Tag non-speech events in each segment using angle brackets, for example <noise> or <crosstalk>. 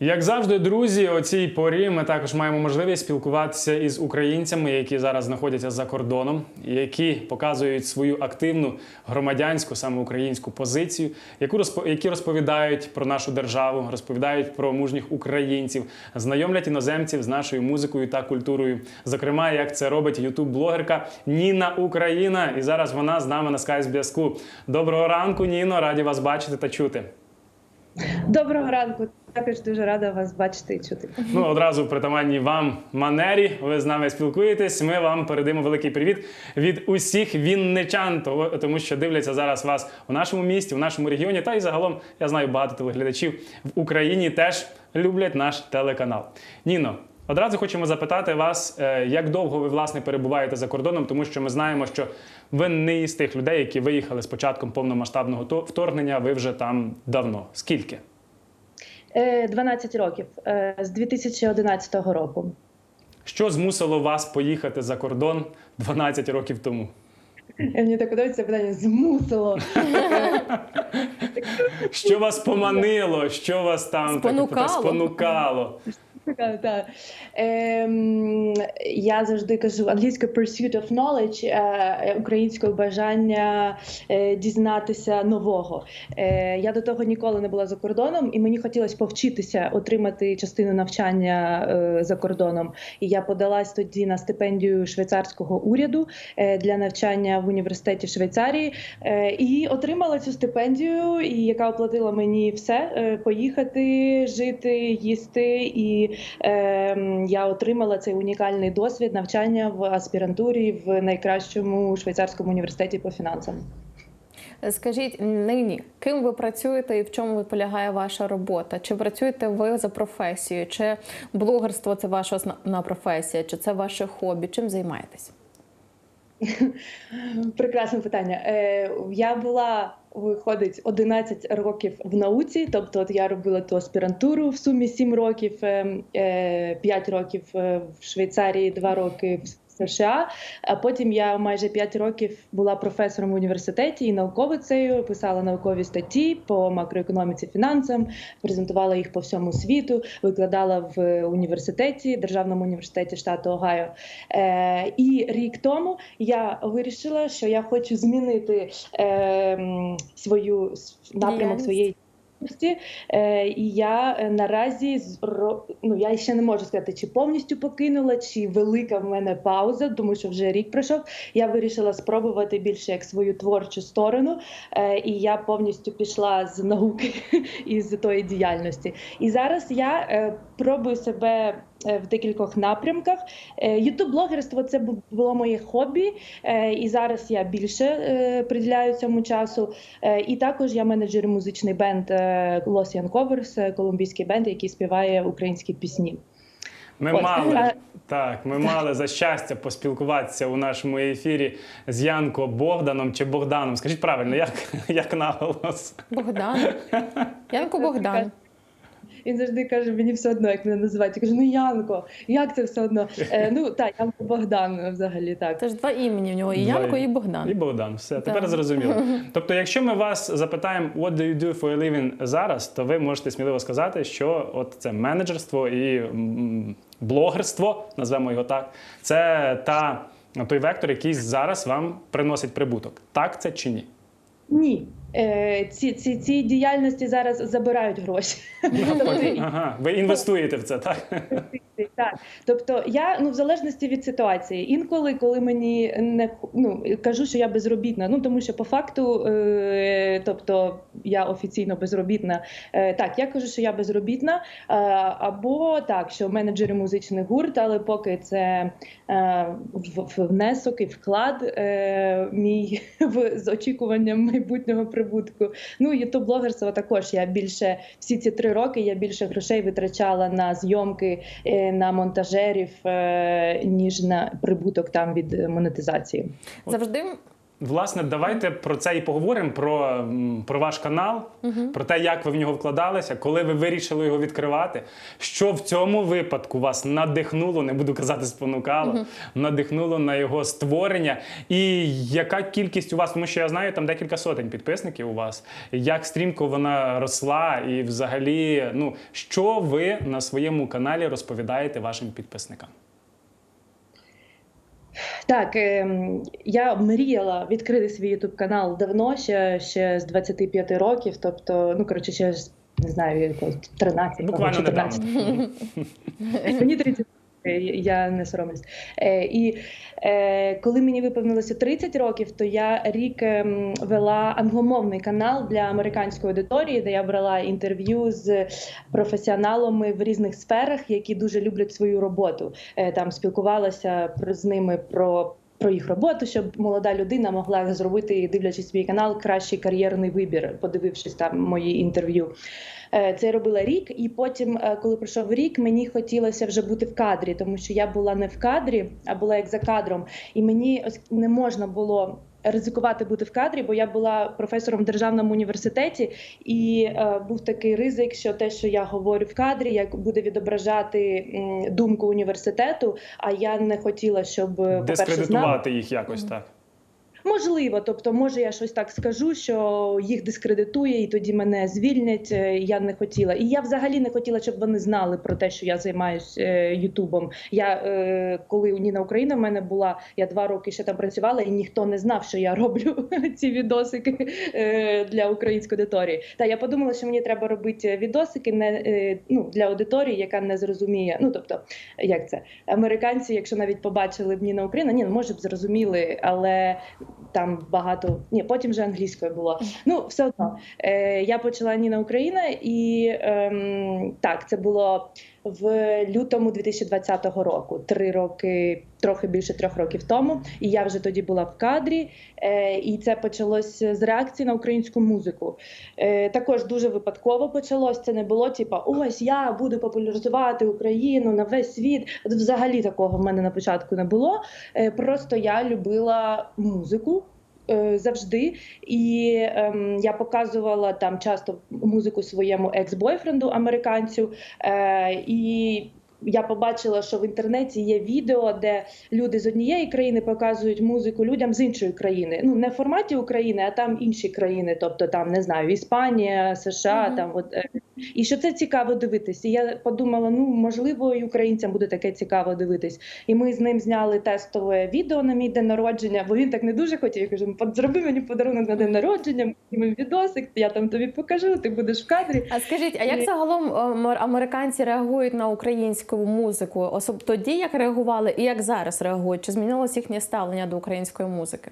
Як завжди, друзі, о цій порі ми також маємо можливість спілкуватися із українцями, які зараз знаходяться за кордоном, які показують свою активну громадянську, саме українську позицію, яку які розповідають про нашу державу, розповідають про мужніх українців, знайомлять іноземців з нашою музикою та культурою. Зокрема, як це робить ютуб-блогерка Ніна Україна. І зараз вона з нами на скайп зв'язку. Доброго ранку, Ніно! Раді вас бачити та чути. Доброго ранку. Також дуже рада вас бачити і чути. Ну, одразу в притаманні вам манері. Ви з нами спілкуєтесь. Ми вам передаємо великий привіт від усіх вінничан, тому що дивляться зараз вас у нашому місті, у нашому регіоні. Та й загалом я знаю багато телеглядачів в Україні теж люблять наш телеканал. Ніно. Одразу хочемо запитати вас, е, як довго ви власне перебуваєте за кордоном, тому що ми знаємо, що ви не із тих людей, які виїхали з початком повномасштабного вторгнення. Ви вже там давно. Скільки? Е, 12 років е, з 2011 року. Що змусило вас поїхати за кордон 12 років тому? Е, Мені так подобається питання змусило. Що вас поманило? Що вас там так, Спонукало. так, спонукало? Ем, я завжди кажу англійською pursuit of knowledge, е, українською бажання е, дізнатися нового. Е, я до того ніколи не була за кордоном, і мені хотілося повчитися отримати частину навчання е, за кордоном. І я подалась тоді на стипендію швейцарського уряду е, для навчання в університеті Швейцарії е, і отримала цю стипендію, яка оплатила мені все е, поїхати, жити, їсти. І е, я отримала цей унікальний досвід навчання в аспірантурі в найкращому швейцарському університеті по фінансам. Скажіть нині, ким ви працюєте і в чому полягає ваша робота? Чи працюєте ви за професією? Чи блогерство це ваша основна професія? Чи це ваше хобі? Чим займаєтесь? <laughs> Прекрасне питання. Е, я була виходить 11 років в науці, тобто от я робила ту аспірантуру в сумі 7 років, е, е, 5 років е, в Швейцарії, 2 роки в США. А потім я майже 5 років була професором в університеті і науковицею, писала наукові статті по макроекономіці, фінансам, презентувала їх по всьому світу, викладала в університеті, державному університеті штату Огайо. Е, і рік тому я вирішила, що я хочу змінити е, свою напрямок своєї. Е, і я е, наразі ну я ще не можу сказати, чи повністю покинула, чи велика в мене пауза, тому що вже рік пройшов. Я вирішила спробувати більше як свою творчу сторону, е, і я повністю пішла з науки <laughs> і з тої діяльності. І зараз я пробую себе. Е, В декількох напрямках ютуб-блогерство це бу- було моє хобі, е, і зараз я більше е, приділяю цьому часу. Е, І також я менеджер музичний бенд е, Lost Young Covers, е, колумбійський бенд, який співає українські пісні. Ми От. мали Е, так, ми мали за щастя поспілкуватися у нашому ефірі з Янко Богданом чи Богданом. Скажіть правильно, як, як наголос? Богдан. Янко Богдан. Він завжди каже, мені все одно, як мене називають. Я кажу, ну Янко, як це все одно? Е, ну так, Янко Богдан взагалі так. Це ж два імені в нього: і Янко, і Богдан. І Богдан, все, тепер Так. зрозуміло. <laughs> Тобто, якщо ми вас запитаємо, what do you do for a living зараз, то ви можете сміливо сказати, що от це менеджерство і блогерство, назвемо його так, це та той вектор, який зараз вам приносить прибуток. Так це чи ні? Ні. Е, ці, ці, ці діяльності зараз забирають гроші. Тобто, Ага, ви інвестуєте в це, так? Так, тобто я ну в залежності від ситуації, інколи, коли мені не ну кажу, що я безробітна, ну тому що по факту, е, тобто я офіційно безробітна. Е, так, я кажу, що я безробітна, е, або так, що менеджери музичних гурт, але поки це е, внесок і вклад е, мій <laughs> в з очікуванням майбутнього прибутку. Ну ютуб блогерство також я більше всі ці три роки я більше грошей витрачала на зйомки, е, на монтажерів, е, ніж на прибуток там від монетизації. Завжди Власне, давайте про це і поговоримо: про, про ваш канал, про те, як ви в нього вкладалися, коли ви вирішили його відкривати. Що в цьому випадку вас надихнуло, не буду казати спонукало, надихнуло на його створення. І яка кількість у вас, тому що я знаю, там декілька сотень підписників у вас. Як стрімко вона росла, і взагалі, ну що ви на своєму каналі розповідаєте вашим підписникам? Так, ем, я мріяла відкрити свій YouTube канал давно, ще, ще з 25 років, тобто, ну коротше, ще з, не знаю, якось 13 Буквально недавно. Мені 30 я не соромлюсь. Е, і е, коли мені виповнилося 30 років, то я рік ем, вела англомовний канал для американської аудиторії, де я брала інтерв'ю з професіоналами в різних сферах, які дуже люблять свою роботу. Е, там спілкувалася з ними про. Про їх роботу, щоб молода людина могла зробити, дивлячись свій канал, кращий кар'єрний вибір, подивившись там мої інтерв'ю. Е, Це я робила рік, і потім, е, коли пройшов рік, мені хотілося вже бути в кадрі, тому що я була не в кадрі, а була як за кадром. І мені не можна було ризикувати бути в кадрі, бо я була професором в державному університеті, і е, був такий ризик, що те, що я говорю в кадрі, як буде відображати думку університету. А я не хотіла, щоб е, по-перше. Дискредитувати їх якось так. Можливо, тобто, може, я щось так скажу, що їх дискредитує, і тоді мене звільнять. е, Я не хотіла. І я взагалі не хотіла, щоб вони знали про те, що я займаюся Ютубом. Я е, коли Ніна Україна в мене була, я два роки ще там працювала, і ніхто не знав, що я <laughs> роблю <laughs> ці відосики е, для української аудиторії. Та я подумала, що мені треба робити відосики не е, ну для аудиторії, яка не зрозуміє. Ну тобто, як це американці, якщо навіть побачили б Ніна Україна, ні, ну, може б зрозуміли, але там багато ні, потім вже англійською було. Ну, все одно е, я почала Ніна Україна, і е, так, це було в лютому 2020 року, три роки, трохи більше трьох років тому. І я вже тоді була в кадрі, е, і це почалось з реакції на українську музику. Е, також дуже випадково почалось. Це не було типа ось я буду популяризувати Україну на весь світ. От Взагалі такого в мене на початку не було. Е, просто я любила музику. Е, Завжди, і ем, я показувала там часто музику своєму екс-бойфренду американцю, е, і я побачила, що в інтернеті є відео, де люди з однієї країни показують музику людям з іншої країни. Ну не в форматі України, а там інші країни, тобто там не знаю, Іспанія, США, Мгм. там от е, і що це цікаво дивитися. Я подумала, ну можливо, і українцям буде таке цікаво дивитись. І ми з ним зняли тестове відео на мій день народження, бо він так не дуже хотів. Я кажу, «Ну, зроби мені подарунок на день народження, ми відосик, я там тобі покажу, ти будеш в кадрі. А скажіть, а як загалом ем, американці реагують на українську музику? Особ тоді як реагували і як зараз реагують? Чи змінилось їхнє ставлення до української музики?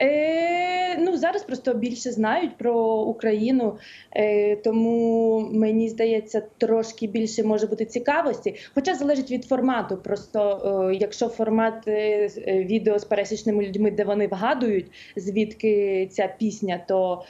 Е, ну зараз просто більше знають про Україну, е, тому мені здається, трошки більше може бути цікавості. Хоча залежить від формату. Просто е, якщо формат е, е, відео з пересічними людьми, де вони вгадують, звідки ця пісня, то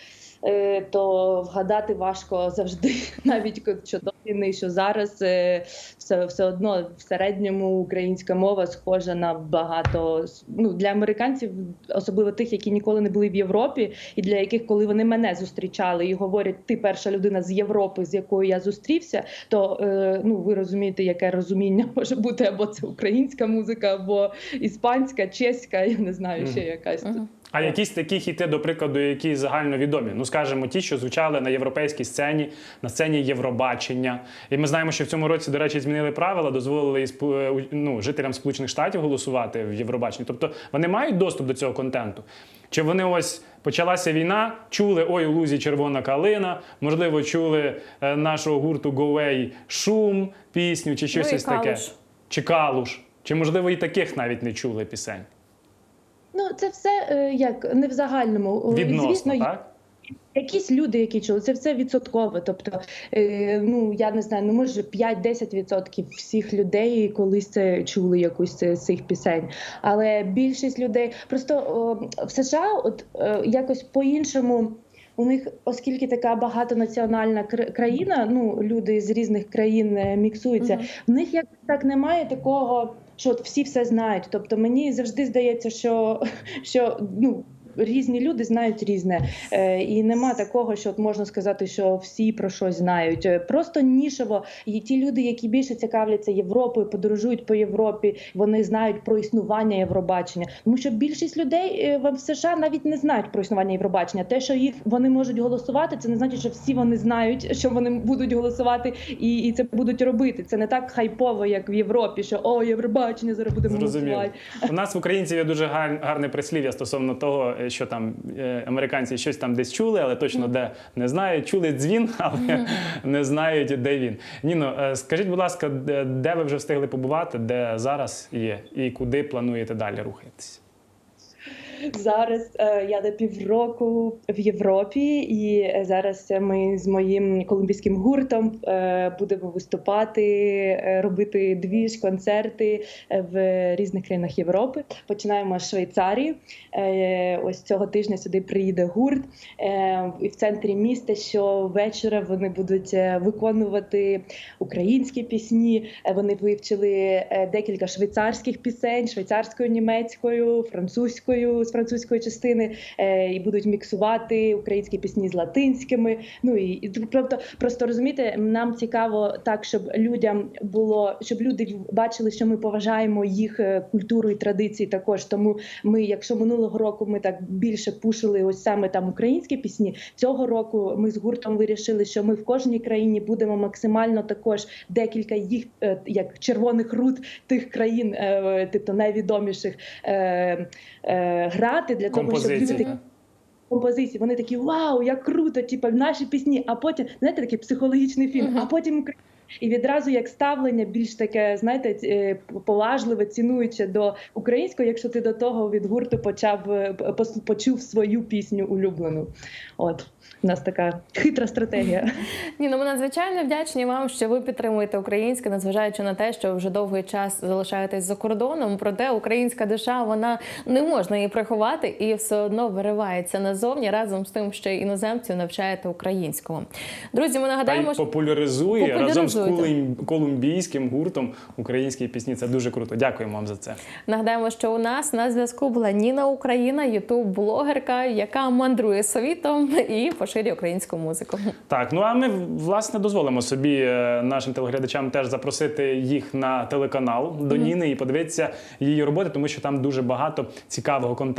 то вгадати важко завжди, <laughs> навіть що до війни, що зараз е, все, все одно в середньому українська мова схожа на багато ну для американців, особливо тих, які ніколи не були в Європі, і для яких, коли вони мене зустрічали і говорять, ти перша людина з Європи, з якою я зустрівся, то е, ну ви розумієте, яке розуміння <laughs> може бути або це українська музика, або іспанська, чеська, я не знаю, ще якась. Мгм. А якісь такі хіти, до прикладу, які загальновідомі, ну скажімо, ті, що звучали на європейській сцені, на сцені Євробачення. І ми знаємо, що в цьому році, до речі, змінили правила, дозволили е, ну, жителям Сполучених Штатів голосувати в Євробаченні. Тобто вони мають доступ до цього контенту. Чи вони ось почалася війна, чули ой у лузі червона калина, можливо, чули е, нашого гурту Go шум, пісню, чи щось Ну, ось таке. Чи калуш. Чи можливо і таких навіть не чули пісень? Ну це все е, як не в загальному. Відносно, Звісно, так? Якісь люди, які чули, це все відсотково. Тобто, е, ну я не знаю, ну може 5-10% всіх людей колись це чули якусь з цих пісень. Але більшість людей просто о, в США, от е, якось по-іншому. У них, оскільки така багатонаціональна кр- країна, ну люди з різних країн е, міксуються, Мгм. в них як так немає такого що от всі все знають. Тобто мені завжди здається, що, <laughs> що ну. Різні люди знають різне, е, і нема такого, що от можна сказати, що всі про щось знають. Е, Просто нішево. І ті люди, які більше цікавляться Європою, подорожують по Європі, вони знають про існування Євробачення. Тому що більшість людей е, в США навіть не знають про існування Євробачення. Те, що їх вони можуть голосувати, це не значить, що всі вони знають, що вони будуть голосувати і, і це будуть робити. Це не так хайпово, як в Європі, що о, Євробачення зараз будемо голосувати. У нас в українців є дуже гар- гарне прислів'я стосовно того, що там е, американці щось там десь чули, але точно де не знають. Чули дзвін, <laughs> але не знають, де він. Ніно, е, скажіть, будь ласка, де, де ви вже встигли побувати, де зараз є, і куди плануєте далі рухатись? Зараз е, я на півроку в Європі, і е, зараз ми з моїм колумбійським гуртом е, будемо виступати, робити двіж, концерти е, в різних країнах Європи. Починаємо з Швейцарії. Ось цього тижня сюди приїде гурт. І в центрі міста щовечора вони будуть виконувати українські пісні. Вони вивчили декілька швейцарських пісень, швейцарською, німецькою, французькою з французької частини, е, і будуть міксувати українські пісні з латинськими. Ну і тобто, просто розумієте, нам цікаво так, щоб людям було, щоб люди бачили, що ми поважаємо їх е, культуру і традиції. Також тому ми, якщо минулого року ми так більше пушили ось саме там українські пісні, цього року ми з гуртом вирішили, що ми в кожній країні будемо максимально також декілька їх е, як червоних рут тих країн, тобто найвідоміших грати для того, щоб люди Композиції. такі композиції. Вони такі вау, як круто! Типу, наші пісні. А потім знаєте, такий психологічний фільм. А потім. І відразу як ставлення більш таке, знаєте, е, поважливе, цінуюче до українського, якщо ти до того від гурту почав е, почув свою пісню улюблену. От у нас така хитра стратегія. <laughs> Ні, ну ми надзвичайно вдячні вам, що ви підтримуєте українське, незважаючи на те, що вже довгий час залишаєтесь за кордоном. Проте українська душа вона не можна її приховати і все одно виривається назовні разом з тим, що іноземців навчаєте українського. Друзі, ми нагадаємо, що популяризує, разом з Колум- колумбійським гуртом українські пісні. Це дуже круто. Дякуємо вам за це. Нагадаємо, що у нас на зв'язку була Ніна Україна, ютуб-блогерка, яка мандрує світом і поширює українську музику. Так, ну а ми власне дозволимо собі е, нашим телеглядачам теж запросити їх на телеканал до Ніни і подивитися її роботи, тому що там дуже багато цікавого контенту.